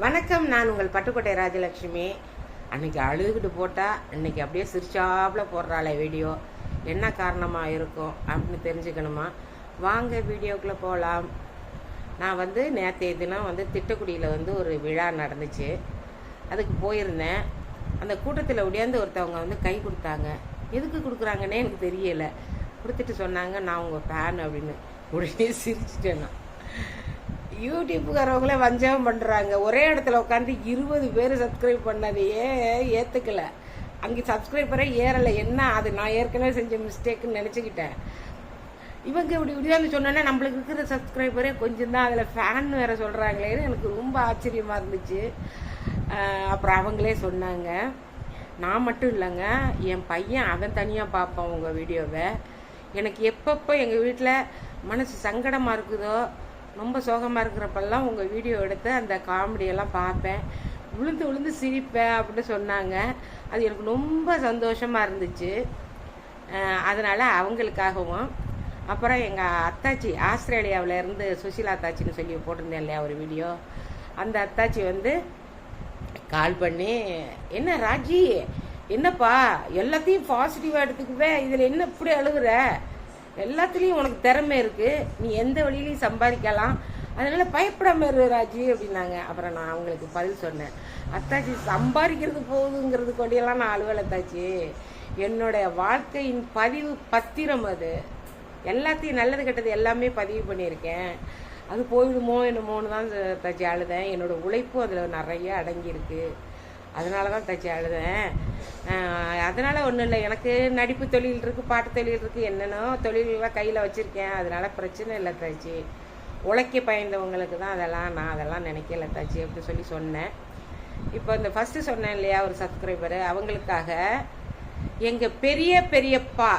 வணக்கம் நான் உங்கள் பட்டுக்கோட்டை ராஜலட்சுமி. அன்னைக்கு அழுதுகிட்டு போட்டால் இன்னைக்கு அப்படியே சிரிச்சாப்பில் போடுறாளே வீடியோ. என்ன காரணமாக இருக்கும் அப்படின்னு தெரிஞ்சுக்கணுமா? வாங்க வீடியோக்குள்ளே போகலாம் நான் வந்து நேற்றைய தினம் வந்து திட்டக்குடியில் வந்து ஒரு விழா நடந்துச்சு. அதுக்கு போயிருந்தேன். அந்த கூட்டத்தில் ஒடியாந்து ஒருத்தவங்க வந்து கை கொடுத்தாங்க. எதுக்கு கொடுக்குறாங்கன்னே எனக்கு தெரியலை. கொடுத்துட்டு சொன்னாங்க நான் உங்கள் ஃபேன் அப்படின்னு. உடனே சிரிச்சிட்டேன் நான். யூடியூப்புக்காரவங்களே வஞ்சகம் பண்ணுறாங்க ஒரே இடத்துல உட்காந்து இருபது பேர் சப்ஸ்கிரைப் பண்ணதையே ஏற்றுக்கல அங்கே சப்ஸ்கிரைபரே ஏறலை. என்ன அது? நான் ஏற்கனவே செஞ்ச மிஸ்டேக்குன்னு நினச்சிக்கிட்டேன். இவங்க இப்படி இப்படிதான் சொன்னோன்னா நம்மளுக்கு இருக்கிற சப்ஸ்கிரைபரே கொஞ்சம் தான் அதில் ஃபேன் வேற சொல்கிறாங்களேன்னு எனக்கு ரொம்ப ஆச்சரியமாக இருந்துச்சு. அப்புறம் அவங்களே சொன்னாங்க. நான் மட்டும் இல்லைங்க. என் பையன் அவன் தனியாக பார்ப்பான் உங்கள் வீடியோவை. எனக்கு எப்பப்போ எங்கள் வீட்டில் மனசு சங்கடமாக இருக்குதோ ரொம்ப சோகமாக இருக்கிறப்பெல்லாம் உங்கள் வீடியோ எடுத்து அந்த காமெடியெல்லாம் பார்ப்பேன். விழுந்து விழுந்து சிரிப்பேன் அப்படின்னு சொன்னாங்க. அது எனக்கு ரொம்ப சந்தோஷமாக இருந்துச்சு. அதனால் அவங்களுக்காகவும். அப்புறம் எங்கள் அத்தாச்சி ஆஸ்திரேலியாவில் இருந்து சுஷிலா அத்தாச்சின்னு சொல்லி போட்டிருந்தேன் இல்லையா ஒரு வீடியோ அந்த அத்தாச்சி வந்து கால் பண்ணி என்ன ராஜி? என்னப்பா? எல்லாத்தையும் பாசிட்டிவாக எடுத்துக்குவே. இதில் என்ன இப்படி அழுகுற? எல்லாத்துலேயும் உனக்கு திறமை இருக்கு. நீ எந்த வழியிலையும் சம்பாதிக்கலாம். அதனால பயப்படாம இரு ராஜி அப்படின்னாங்க. அப்புறம் நான் அவங்களுக்கு பதில் சொன்னேன். அத்தாச்சி சம்பாதிக்கிறது போகுதுங்கிறது கொடியெல்லாம் நான் அலுவலை அத்தாச்சி. என்னுடைய வாழ்க்கையின் பதிவு பத்திரம் அது. எல்லாத்தையும் நல்லது கெட்டது எல்லாமே பதிவு பண்ணியிருக்கேன். அது போயிடுமோ என்னமோன்னு தான் தாச்சி அழுதேன். என்னோட உழைப்பும் அதில் நிறைய அடங்கியிருக்கு. அதனால தான் தச்சு அழுதேன். அதனால் ஒன்றும் இல்லை. எனக்கு நடிப்பு தொழில் இருக்குது பாட்டு தொழில் இருக்குது என்னென்னோ தொழிலெலாம் கையில் வச்சுருக்கேன். அதனால பிரச்சனை இல்லை தாச்சி. உழைக்க பயந்தவங்களுக்கு தான் அதெல்லாம் நான் அதெல்லாம் நினைக்கல தாச்சி அப்படி சொல்லி சொன்னேன். இப்போ இந்த ஃபஸ்ட்டு சொன்னேன் இல்லையா ஒரு சப்ஸ்கிரைபரு அவங்களுக்காக எங்கள் பெரிய பெரியப்பா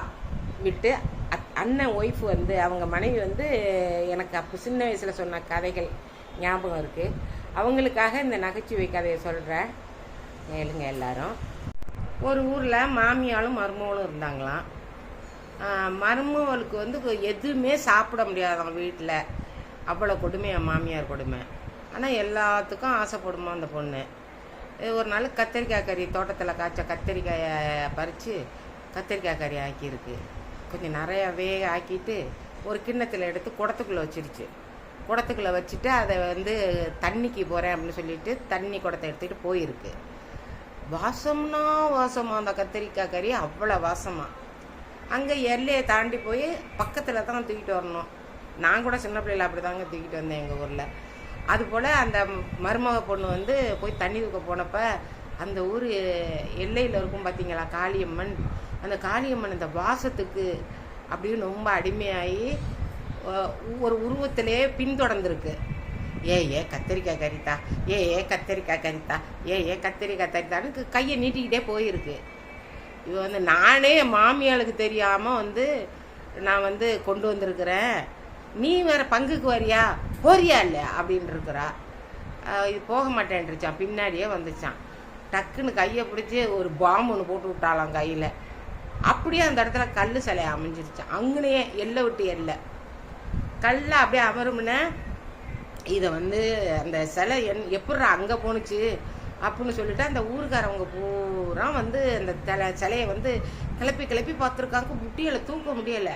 விட்டு அண்ணன் ஒய்ஃப் வந்து அவங்க மனைவி வந்து எனக்கு அப்போ சின்ன வயசில் சொன்ன கதைகள் ஞாபகம் இருக்குது அவங்களுக்காக இந்த நகைச்சுவை கதையை சொல்கிறேன் மேலுங்க எல்லாரும். ஒரு ஊரில் மாமியாலும் மருமகளும் இருந்தாங்களாம். மருமகளுக்கு வந்து எதுவுமே சாப்பிட முடியாதான் வீட்டில் அவ்வளோ கொடுமை என் மாமியார் கொடுமை. ஆனால் எல்லாத்துக்கும் ஆசைப்படுமா அந்த பொண்ணு. ஒரு நாள் கத்தரிக்காய் கறி தோட்டத்தில் காய்ச்ச கத்தரிக்காயை பறித்து கத்தரிக்காய் கறி ஆக்கியிருக்கு. கொஞ்சம் நிறையாவே ஆக்கிட்டு ஒரு கிண்ணத்தில் எடுத்து குடத்துக்குள்ளே வச்சிருச்சு. குடத்துக்குள்ளே வச்சுட்டு அதை வந்து தண்ணிக்கு போகிறேன் அப்படின்னு சொல்லிட்டு தண்ணி குடத்தை எடுத்துகிட்டு போயிருக்கு. வாசம்னா வாசமா அந்த கத்தரிக்காய் கறி அவ்வளோ வாசமா. அங்கே எல்லையை தாண்டி போய் பக்கத்தில் தான் தூக்கிட்டு வரணும். நான் கூட சின்ன பிள்ளைல அப்படி தாங்க தூக்கிட்டு வந்தேன் எங்கள் ஊரில். அதுபோல் அந்த மருமக பொண்ணு வந்து போய் தண்ணி தூக்க போனப்ப அந்த ஊர் எல்லையில் இருக்கும் பார்த்தீங்களா காளியம்மன்? அந்த காளியம்மன் அந்த வாசத்துக்கு அப்படின்னு ரொம்ப அடிமையாகி ஒரு உருவத்திலே பின்தொடர்ந்துருக்கு. ஏ ஏ கத்திரிக்காய் கறித்தா? ஏ ஏ கத்திரிக்காய் கறித்தா? ஏ ஏ கத்திரிக்காய் கறித்தான்னு கையை நீட்டிக்கிட்டே போயிருக்கு. இவ வந்து நானே என் மாமியாளுக்கு தெரியாமல் வந்து நான் வந்து கொண்டு வந்திருக்கிறேன். நீ வேற பங்குக்கு வரியா? போறியா இல்லையா? அப்படின்னு இருக்கிறா. இது போக மாட்டேன்ருச்சான் பின்னாடியே வந்துச்சான். டக்குன்னு கையை பிடிச்சி ஒரு பாம்பு ஒன்று போட்டு விட்டாலாம் கையில். அப்படியே அந்த இடத்துல கல் சிலை அமைஞ்சிருச்சான் அங்கனையே எல்லை விட்டு எல்லை. கல்லை அப்படியே அமரும்னே இதை வந்து அந்த சிலை என் எப்பட்றா அங்கே போணுச்சு? அப்படின்னு சொல்லிட்டு அந்த ஊருக்காரவங்க பூரா வந்து அந்த தலை சிலையை வந்து கிளப்பி கிளப்பி பார்த்துருக்காங்க முட்டியலை தூக்க முடியலை.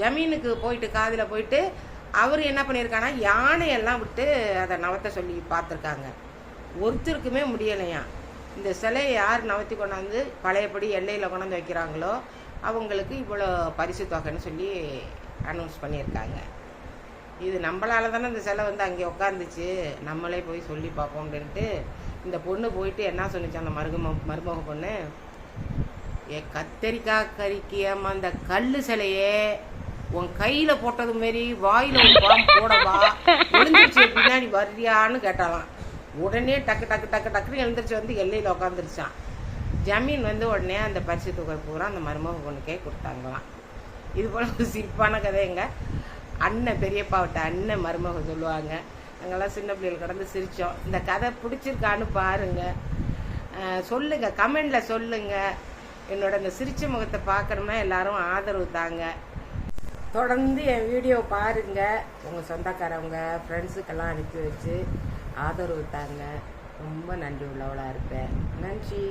ஜமீனுக்கு போயிட்டு காதில் போயிட்டு அவர் என்ன பண்ணியிருக்காங்கன்னா யானையெல்லாம் விட்டு அதை நவத்த சொல்லி பார்த்துருக்காங்க ஒருத்தருக்குமே முடியலையா? இந்த சிலையை யார் நவத்தி கொண்டாந்து பழையபடி எல்லையில் கொண்டாந்து வைக்கிறாங்களோ அவங்களுக்கு இவ்வளோ பரிசு தொகைன்னு சொல்லி அனௌன்ஸ் பண்ணியிருக்காங்க இது நம்மளால தானே இந்த சிலை வந்து அங்கே உட்காந்துச்சு நம்மளே போய் சொல்லி பார்ப்போம் அப்படின்ட்டு இந்த பொண்ணு போயிட்டு என்ன சொன்னிச்சு அந்த மருகம மருமக பொண்ணு? ஏ கத்தரிக்காய் கறிக்கு அந்த கல் சிலையே உன் கையில போட்டது மாரி வாயில ஒரு பாம்பு போடவா? எழுந்திருச்சு பின்னாடி வர்றியான்னு கேட்டாலாம் உடனே டக்கு டக்கு டக்கு டக்குன்னு எழுந்திரிச்சு வந்து எல்லையில் உட்காந்துருச்சான் ஜமீன் வந்து உடனே அந்த பரிசு தொகை பூரா அந்த மருமக பொண்ணுக்கே கொடுத்தாங்களாம். இது போல ஒரு சிரிப்பான கதைங்க. அண்ணன் பெரியப்பாவிட்ட அண்ணன் மருமக சொல்லுவாங்க. நாங்கள்லாம் சின்ன பிள்ளைகள் கடந்து சிரித்தோம் இந்த கதை பிடிச்சிருக்கான்னு பாருங்க. சொல்லுங்கள் சொல்லுங்க சொல்லுங்கள் சொல்லுங்க. என்னோட இந்த சிரிச்ச முகத்தை பார்க்கணும்னா எல்லாரும் ஆதரவு தாங்க. தொடர்ந்து என் வீடியோ பாருங்க. உங்கள் சொந்தக்காரவங்க ஃப்ரெண்ட்ஸுக்கெல்லாம் அனுப்பி வச்சு ஆதரவு தாங்க. ரொம்ப நன்றி உள்ளவளாக இருப்பேன். நன்றி.